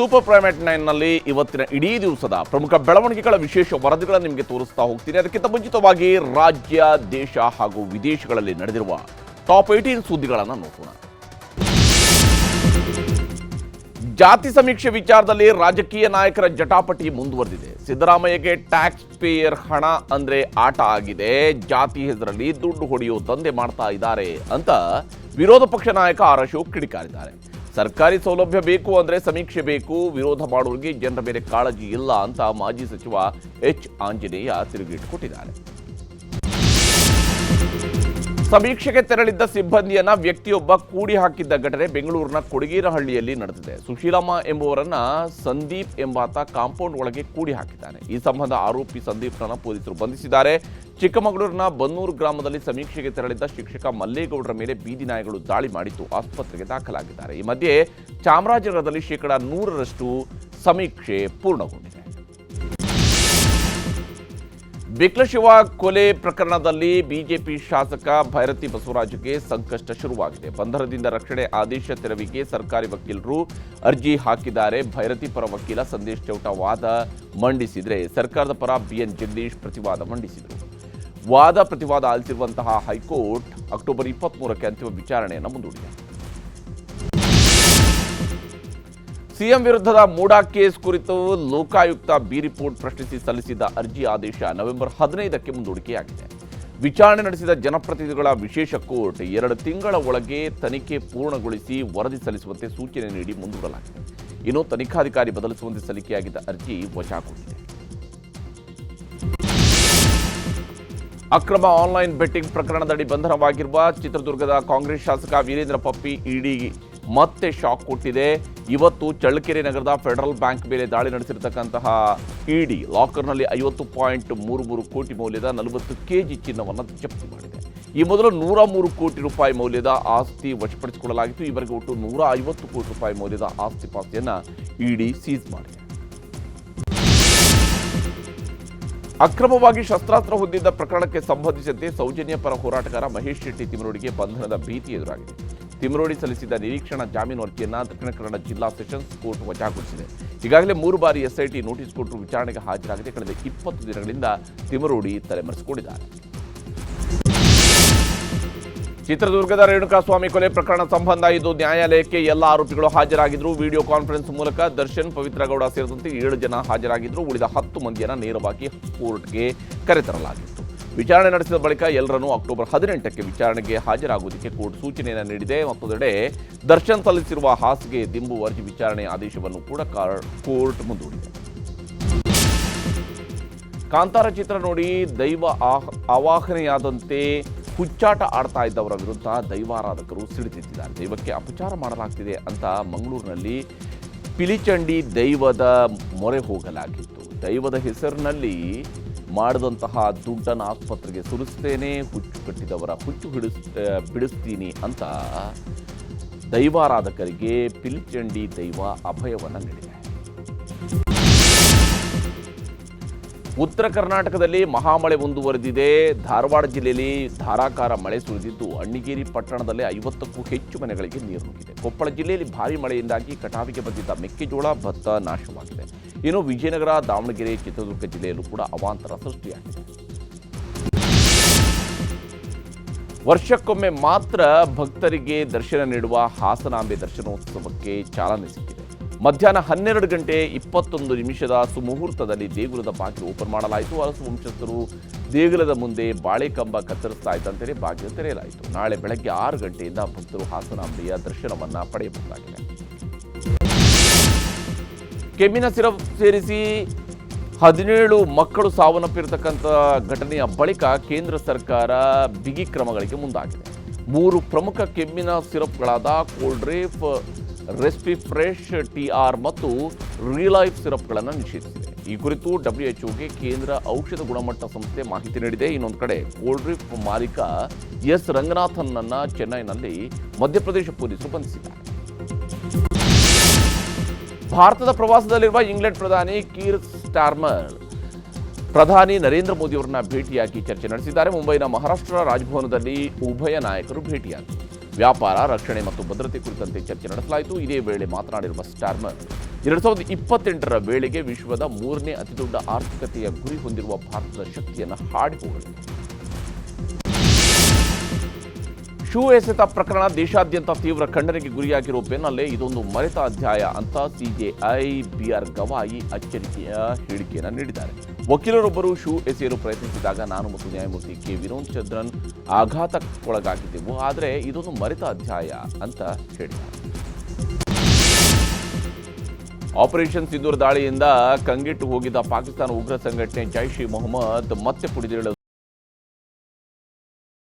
Super primate ನೈನ್ನಲ್ಲಿ ಇವತ್ತಿನ ಇಡೀ ದಿವಸದ ಪ್ರಮುಖ ಬೆಳವಣಿಗೆಗಳ ವಿಶೇಷ ವರದಿಗಳನ್ನು ನಿಮಗೆ ತೋರಿಸ್ತಾ ಹೋಗ್ತೀನಿ. ಅದಕ್ಕಿಂತ ಮುಂಚಿತವಾಗಿ ರಾಜ್ಯ, ದೇಶ ಹಾಗೂ ವಿದೇಶಗಳಲ್ಲಿ ನಡೆದಿರುವ ಟಾಪ್ ಏಟೀನ್ ಸುದ್ದಿಗಳನ್ನು ನೋಡೋಣ. ಜಾತಿ ಸಮೀಕ್ಷೆ ವಿಚಾರದಲ್ಲಿ ರಾಜಕೀಯ ನಾಯಕರ ಜಟಾಪಟಿ ಮುಂದುವರೆದಿದೆ. ಸಿದ್ದರಾಮಯ್ಯಗೆ ಟ್ಯಾಕ್ಸ್ ಪೇಯರ್ ಹಣ ಅಂದ್ರೆ ಆಟ ಆಗಿದೆ. ಜಾತಿ ಹೆಸರಲ್ಲಿ ದುಡ್ಡು ಹೊಡೆಯೋ ದಂಧೆ ಮಾಡ್ತಾ ಇದ್ದಾರೆ ಅಂತ ವಿರೋಧ ಪಕ್ಷ ನಾಯಕ ಆರ್ ಅಶೋಕ್ ಕಿಡಿಕಾರಿದ್ದಾರೆ. ಸರ್ಕಾರಿ ಸೌಲಭ್ಯ ಬೇಕು ಅಂದ್ರೆ ಸಮೀಕ್ಷೆ ಬೇಕು, ವಿರೋಧ ಮಾಡುವವರಿಗೆ ಜನರ ಮೇಲೆ ಕಾಳಜಿ ಇಲ್ಲ ಅಂತ ಮಾಜಿ ಸಚಿವ ಎಚ್ ಆಂಜನೇಯ ತಿರುಗೇಟು ಕೊಟ್ಟಿದ್ದಾರೆ. ಸಮೀಕ್ಷೆಗೆ ತೆರಳಿದ್ದ ಸಿಬ್ಬಂದಿಯನ್ನ ವ್ಯಕ್ತಿಯೊಬ್ಬ ಕೂಡಿ ಹಾಕಿದ್ದ ಘಟನೆ ಬೆಂಗಳೂರಿನ ಕೊಡಗೇರಹಳ್ಳಿಯಲ್ಲಿ ನಡೆದಿದೆ. ಸುಶೀಲಮ್ಮ ಎಂಬುವರನ್ನ ಸಂದೀಪ್ ಎಂಬಾತ ಕಾಂಪೌಂಡ್ ಒಳಗೆ ಕೂಡಿ ಹಾಕಿದ್ದಾನೆ. ಈ ಸಂಬಂಧ ಆರೋಪಿ ಸಂದೀಪ್ನನ್ನ ಪೊಲೀಸರು ಬಂಧಿಸಿದ್ದಾರೆ. ಚಿಕ್ಕಮಗಳೂರಿನ ಬನ್ನೂರು ಗ್ರಾಮದಲ್ಲಿ ಸಮೀಕ್ಷೆಗೆ ತೆರಳಿದ್ದ ಶಿಕ್ಷಕ ಮಲ್ಲೇಗೌಡರ ಮೇಲೆ ಬೀದಿ ನಾಯಿಗಳು ದಾಳಿ ಮಾಡಿದ್ದು ಆಸ್ಪತ್ರೆಗೆ ದಾಖಲಾಗಿದ್ದಾರೆ. ಈ ಮಧ್ಯೆ ಚಾಮರಾಜನಗರದಲ್ಲಿ ಶೇಕಡಾ ನೂರರಷ್ಟು ಸಮೀಕ್ಷೆ ಪೂರ್ಣಗೊಂಡಿದೆ. ಬಿಕ್ಲಶಿವ ಕೊಲೆ ಪ್ರಕರಣದಲ್ಲಿ ಬಿಜೆಪಿ ಶಾಸಕ ಭೈರತಿ ಬಸವರಾಜಗೆ ಸಂಕಷ್ಟ ಶುರುವಾಗಿದೆ. ಬಂಧನದಿಂದ ರಕ್ಷಣೆ ಆದೇಶ ತೆರವಿಗೆ ಸರ್ಕಾರಿ ವಕೀಲರು ಅರ್ಜಿ ಹಾಕಿದ್ದಾರೆ. ಭೈರತಿ ಪರ ವಕೀಲ ಸಂದೇಶ್ ಚೌಟ ವಾದ ಮಂಡಿಸಿದರೆ, ಸರ್ಕಾರದ ಪರ ಬಿಎನ್ ಜಗದೀಶ್ ಪ್ರತಿವಾದ ಮಂಡಿಸಿದರು. ವಾದ ಪ್ರತಿವಾದ ಆಲಿಸಿರುವಂತಹ ಹೈಕೋರ್ಟ್ ಅಕ್ಟೋಬರ್ ಇಪ್ಪತ್ಮೂರಕ್ಕೆ ಅಂತಿಮ ವಿಚಾರಣೆಯನ್ನು ಮುಂದೂಡಿದೆ. ಸಿಎಂ ವಿರುದ್ಧದ ಮೂಡಾ ಕೇಸ್ ಕುರಿತು ಲೋಕಾಯುಕ್ತ ಬಿ ರಿಪೋರ್ಟ್ ಪ್ರಶ್ನಿಸಿ ಸಲ್ಲಿಸಿದ್ದ ಅರ್ಜಿ ಆದೇಶ ನವೆಂಬರ್ ಹದಿನೈದಕ್ಕೆ ಮುಂದೂಡಿಕೆಯಾಗಿದೆ. ವಿಚಾರಣೆ ನಡೆಸಿದ ಜನಪ್ರತಿನಿಧಿಗಳ ವಿಶೇಷ ಕೋರ್ಟ್ ಎರಡು ತಿಂಗಳ ಒಳಗೆ ತನಿಖೆ ಪೂರ್ಣಗೊಳಿಸಿ ವರದಿ ಸಲ್ಲಿಸುವಂತೆ ಸೂಚನೆ ನೀಡಿ ಮುಂದೂಡಲಾಗಿದೆ. ಇನ್ನು ತನಿಖಾಧಿಕಾರಿ ಬದಲಿಸುವಂತೆ ಸಲ್ಲಿಕೆಯಾಗಿದ್ದ ಅರ್ಜಿ ವಜಾಗೊಂಡಿದೆ. ಅಕ್ರಮ ಆನ್ಲೈನ್ ಬೆಟ್ಟಿಂಗ್ ಪ್ರಕರಣದಡಿ ಬಂಧನವಾಗಿರುವ ಚಿತ್ರದುರ್ಗದ ಕಾಂಗ್ರೆಸ್ ಶಾಸಕ ವೀರೇಂದ್ರ ಪಪ್ಪಿ, ಇಡಿ ಮತ್ತೆ ಶಾಕ್ ಕೊಟ್ಟಿದೆ. ಇವತ್ತು ಚಳ್ಳಕೆರೆ ನಗರದ ಫೆಡರಲ್ ಬ್ಯಾಂಕ್ ಮೇಲೆ ದಾಳಿ ನಡೆಸಿರ್ತಕ್ಕಂತಹ ಇಡಿ ಲಾಕರ್ನಲ್ಲಿ ಐವತ್ತು ಪಾಯಿಂಟ್ ಮೂರು ಮೂರು ಕೋಟಿ ಮೌಲ್ಯದ ನಲವತ್ತು ಕೆಜಿ ಚಿನ್ನವನ್ನು ಜಪ್ತಿ ಮಾಡಿದೆ. ಈ ಮೊದಲು ನೂರ ಮೂರು ಕೋಟಿ ರೂಪಾಯಿ ಮೌಲ್ಯದ ಆಸ್ತಿ ವಶಪಡಿಸಿಕೊಳ್ಳಲಾಗಿತ್ತು. ಈವರೆಗೆ ಒಟ್ಟು ನೂರ ಐವತ್ತು ಕೋಟಿ ರೂಪಾಯಿ ಮೌಲ್ಯದ ಆಸ್ತಿ ಪಾಸ್ತಿಯನ್ನು ಇಡಿ ಸೀಸ್ ಮಾಡಿದೆ. ಅಕ್ರಮವಾಗಿ ಶಸ್ತ್ರಾಸ್ತ್ರ ಹೊಂದಿದ್ದ ಪ್ರಕರಣಕ್ಕೆ ಸಂಬಂಧಿಸಿದಂತೆ ಸೌಜನ್ಯ ಪರ ಹೋರಾಟಗಾರ ಮಹೇಶ್ ಶೆಟ್ಟಿ ತಿಮರೋಡಿಗೆ ಬಂಧನದ ಭೀತಿ ಎದುರಾಗಿದೆ. ತಿಮರೋಡಿ ಸಲ್ಲಿಸಿದ ನಿರೀಕ್ಷಣಾ ಜಾಮೀನು ಅರ್ಜಿಯನ್ನು ದಕ್ಷಿಣ ಕನ್ನಡ ಜಿಲ್ಲಾ ಸೆಷನ್ಸ್ ಕೋರ್ಟ್ ವಜಾಗೊಳಿಸಿದೆ. ಈಗಾಗಲೇ ಮೂರು ಬಾರಿ ಎಸ್ಐಟಿ ನೋಟಿಸ್ ಕೊಟ್ಟರು ವಿಚಾರಣೆಗೆ ಹಾಜರಾಗದೆ ಕಳೆದ ಇಪ್ಪತ್ತು ದಿನಗಳಿಂದ ತಿಮರೋಡಿ ತಲೆಮರೆಸಿಕೊಂಡಿದ್ದಾರೆ. ಚಿತ್ರದುರ್ಗದ ರೇಣುಕಾಸ್ವಾಮಿ ಕೊಲೆ ಪ್ರಕರಣ ಸಂಬಂಧ ಇದು ನ್ಯಾಯಾಲಯಕ್ಕೆ ಎಲ್ಲ ಆರೋಪಿಗಳು ಹಾಜರಾಗಿದ್ರು ವಿಡಿಯೋ ಕಾನ್ಫರೆನ್ಸ್ ಮೂಲಕ ದರ್ಶನ್ ಪವಿತ್ರಗೌಡ ಸೇರಿದಂತೆ ಏಳು ಜನ ಹಾಜರಾಗಿದ್ದರು. ಉಳಿದ ಹತ್ತು ಮಂದಿಯನ್ನು ನೇರವಾಗಿ ಕೋರ್ಟ್ಗೆ ಕರೆತರಲಾಗಿತ್ತು ವಿಚಾರಣೆ ನಡೆಸಿದ ಬಳಿಕ ಎಲ್ಲರನ್ನೂ ಅಕ್ಟೋಬರ್ ಹದಿನೆಂಟಕ್ಕೆ ವಿಚಾರಣೆಗೆ ಹಾಜರಾಗುವುದಕ್ಕೆ ಕೋರ್ಟ್ ಸೂಚನೆಯನ್ನು ನೀಡಿದೆ. ಮತ್ತೊಂದೆಡೆ, ದರ್ಶನ್ ಸಲ್ಲಿಸಿರುವ ಹಾಸಿಗೆ ದಿಂಬು ಅರ್ಜಿ ವಿಚಾರಣೆ ಆದೇಶವನ್ನು ಕೂಡ ಕೋರ್ಟ್ ಮುಂದೂಡಿದೆ. ಕಾಂತಾರ ಚಿತ್ರ ನೋಡಿ, ದೈವ ಆವಾಹನೆಯಾದಂತೆ ಹುಚ್ಚಾಟ ಆಡ್ತಾ ಇದ್ದವರ ವಿರುದ್ಧ ದೈವಾರಾಧಕರು ಸಿಡಿದಿದ್ದಾರೆ ದೈವಕ್ಕೆ ಅಪಚಾರ ಮಾಡಲಾಗ್ತಿದೆ ಅಂತ ಮಂಗಳೂರಿನಲ್ಲಿ ಪಿಲಿಚಂಡಿ ದೈವದ ಮೊರೆ ಹೋಗಲಾಗಿತ್ತು. ದೈವದ ಹೆಸರಿನಲ್ಲಿ ಮಾಡಿದಂತಹ ದುಡ್ಡನ್ನು ಆಸ್ಪತ್ರೆಗೆ ಸುರಿಸ್ತೇನೆ, ಹುಚ್ಚು ಕಟ್ಟಿದವರ ಹುಚ್ಚು ಹಿಡಿಸ್ ಬಿಡಿಸ್ತೀನಿ ಅಂತ ದೈವಾರಾಧಕರಿಗೆ ಪಿಲ್ಚಂಡಿ ದೈವ ಅಭಯವನ್ನು ನೀಡಿದೆ. ಉತ್ತರ ಕರ್ನಾಟಕದಲ್ಲಿ ಮಹಾಮಳೆ ಮುಂದುವರೆದಿದೆ. ಧಾರವಾಡ ಜಿಲ್ಲೆಯಲ್ಲಿ ಧಾರಾಕಾರ ಮಳೆ ಸುರಿದಿದ್ದು, ಅಣ್ಣಿಗೇರಿ ಪಟ್ಟಣದಲ್ಲಿ ಐವತ್ತಕ್ಕೂ ಹೆಚ್ಚು ಮನೆಗಳಿಗೆ ನೀರು ನುಗ್ಗಿದೆ. ಕೊಪ್ಪಳ ಜಿಲ್ಲೆಯಲ್ಲಿ ಭಾರಿ ಮಳೆಯಿಂದಾಗಿ ಕಟಾವಿಗೆ ಬಂದಿದ್ದ ಮೆಕ್ಕೆಜೋಳ ಭತ್ತ ನಾಶವಾಗಿದೆ. ಇನ್ನು ವಿಜಯನಗರ, ದಾವಣಗೆರೆ, ಚಿತ್ರದುರ್ಗ ಜಿಲ್ಲೆಯಲ್ಲೂ ಕೂಡ ಅವಾಂತರ ಸೃಷ್ಟಿಯಾಗಿದೆ. ವರ್ಷಕ್ಕೊಮ್ಮೆ ಮಾತ್ರ ಭಕ್ತರಿಗೆ ದರ್ಶನ ನೀಡುವ ಹಾಸನಾಂಬೆ ದರ್ಶನೋತ್ಸವಕ್ಕೆ ಚಾಲನೆ ಸಿಕ್ಕಿದೆ. ಮಧ್ಯಾಹ್ನ ಹನ್ನೆರಡು ಗಂಟೆ ಇಪ್ಪತ್ತೊಂದು ನಿಮಿಷದ ಸುಮುಹೂರ್ತದಲ್ಲಿ ದೇಗುಲದ ಬಾಗಿಲು ಓಪನ್ ಮಾಡಲಾಯಿತು. ಅರಸು ವಂಶಸ್ಥರು ದೇಗುಲದ ಮುಂದೆ ಬಾಳೆಕಂಬ ಕತ್ತರಿಸ್ತಾ ಇದ್ದಂತೆಯೇ ಬಾಗಿಲು ತೆರೆಯಲಾಯಿತು. ನಾಳೆ ಬೆಳಗ್ಗೆ ಆರು ಗಂಟೆಯಿಂದ ಭಕ್ತರು ಹಾಸನಾಂಬೆಯ ದರ್ಶನವನ್ನ ಪಡೆಯಬಹುದಾಗಿದೆ. ಕೆಮ್ಮಿನ ಸಿರಪ್ ಸೇರಿಸಿ ಹದಿನೇಳು ಮಕ್ಕಳು ಸಾವನ್ನಪ್ಪಿರತಕ್ಕಂಥ ಘಟನೆಯ ಬಳಿಕ ಕೇಂದ್ರ ಸರ್ಕಾರ ಬಿಗಿ ಕ್ರಮಗಳಿಗೆ ಮುಂದಾಗಿದೆ. ಮೂರು ಪ್ರಮುಖ ಕೆಮ್ಮಿನ ಸಿರಪ್ಗಳಾದ Coldrif Respifresh T R ಮತ್ತು ರಿಲೈಫ್ ಸಿರಪ್ಗಳನ್ನು ನಿಷೇಧಿಸಿದೆ. ಈ ಕುರಿತು ಡಬ್ಲ್ಯೂಎಚ್ಒಗೆ ಕೇಂದ್ರ ಔಷಧ ಗುಣಮಟ್ಟ ಸಂಸ್ಥೆ ಮಾಹಿತಿ ನೀಡಿದೆ. ಇನ್ನೊಂದು ಕಡೆ ಕೋಲ್ಡ್ರೇಫ್ ಮಾಲೀಕ ಎಸ್ ರಂಗನಾಥನ್ನನ್ನ ಚೆನ್ನೈನಲ್ಲಿ ಮಧ್ಯಪ್ರದೇಶ ಪೊಲೀಸರು ಬಂಧಿಸಿದ್ದಾರೆ. ಭಾರತದ ಪ್ರವಾಸದಲ್ಲಿರುವ ಇಂಗ್ಲೆಂಡ್ ಪ್ರಧಾನಿ ಕೀರ್ ಸ್ಟಾರ್ಮರ್, ಪ್ರಧಾನಿ ನರೇಂದ್ರ ಮೋದಿಯವರನ್ನ ಭೇಟಿಯಾಗಿ ಚರ್ಚೆ ನಡೆಸಿದ್ದಾರೆ. ಮುಂಬೈನ ಮಹಾರಾಷ್ಟ್ರ ರಾಜಭವನದಲ್ಲಿ ಉಭಯ ನಾಯಕರು ಭೇಟಿಯಾದರು ವ್ಯಾಪಾರ, ರಕ್ಷಣೆ ಮತ್ತು ಭದ್ರತೆ ಕುರಿತಂತೆ ಚರ್ಚೆ ನಡೆಸಲಾಯಿತು. ಇದೇ ವೇಳೆ ಮಾತನಾಡಿರುವ ಸ್ಟಾರ್ಮರ್, ಎರಡು ಸಾವಿರದ ಇಪ್ಪತ್ತೆಂಟರ ವೇಳೆಗೆ ವಿಶ್ವದ ಮೂರನೇ ಅತಿದೊಡ್ಡ ಆರ್ಥಿಕತೆಯ ಗುರಿ ಹೊಂದಿರುವ ಭಾರತದ ಶಕ್ತಿಯನ್ನು ಹಾಡಿ ಹೋಗಲಿದೆ ಶೂ ಎಸೆತ ಪ್ರಕರಣ ದೇಶಾದ್ಯಂತ ತೀವ್ರ ಖಂಡನೆಗೆ ಗುರಿಯಾಗಿರೋ ಬೆನ್ನಲ್ಲೇ ಇದೊಂದು ಮರೆತ ಅಧ್ಯಾಯ ಅಂತ ಸಿಜೆಐ ಬಿಆರ್ ಗವಾಯಿ ಅಚ್ಚರಿಕೆಯ ಹೇಳಿಕೆಯನ್ನು ನೀಡಿದ್ದಾರೆ. ವಕೀಲರೊಬ್ಬರು ಶೂ ಎಸೆಯಲು ಪ್ರಯತ್ನಿಸಿದಾಗ ನಾನು ಮತ್ತು ನ್ಯಾಯಮೂರ್ತಿ ಕೆ. ವಿನೋದ್ ಚಂದ್ರನ್ ಆಘಾತಕ್ಕೊಳಗಾಗಿದ್ದೆವು. ಆದರೆ ಇದೊಂದು ಮರೆತ ಅಧ್ಯಾಯ ಅಂತ ಹೇಳಿದ್ದಾರೆ. ಆಪರೇಷನ್ ಸಿಂಧೂರ್ ದಾಳಿಯಿಂದ ಕಂಗೆಟ್ಟು ಹೋಗಿದ್ದ ಪಾಕಿಸ್ತಾನ ಉಗ್ರ ಸಂಘಟನೆ ಜೈಷ್ ಇ ಮೊಹಮ್ಮದ್ ಮತ್ತೆ ಪುಡಿದೇಳಲು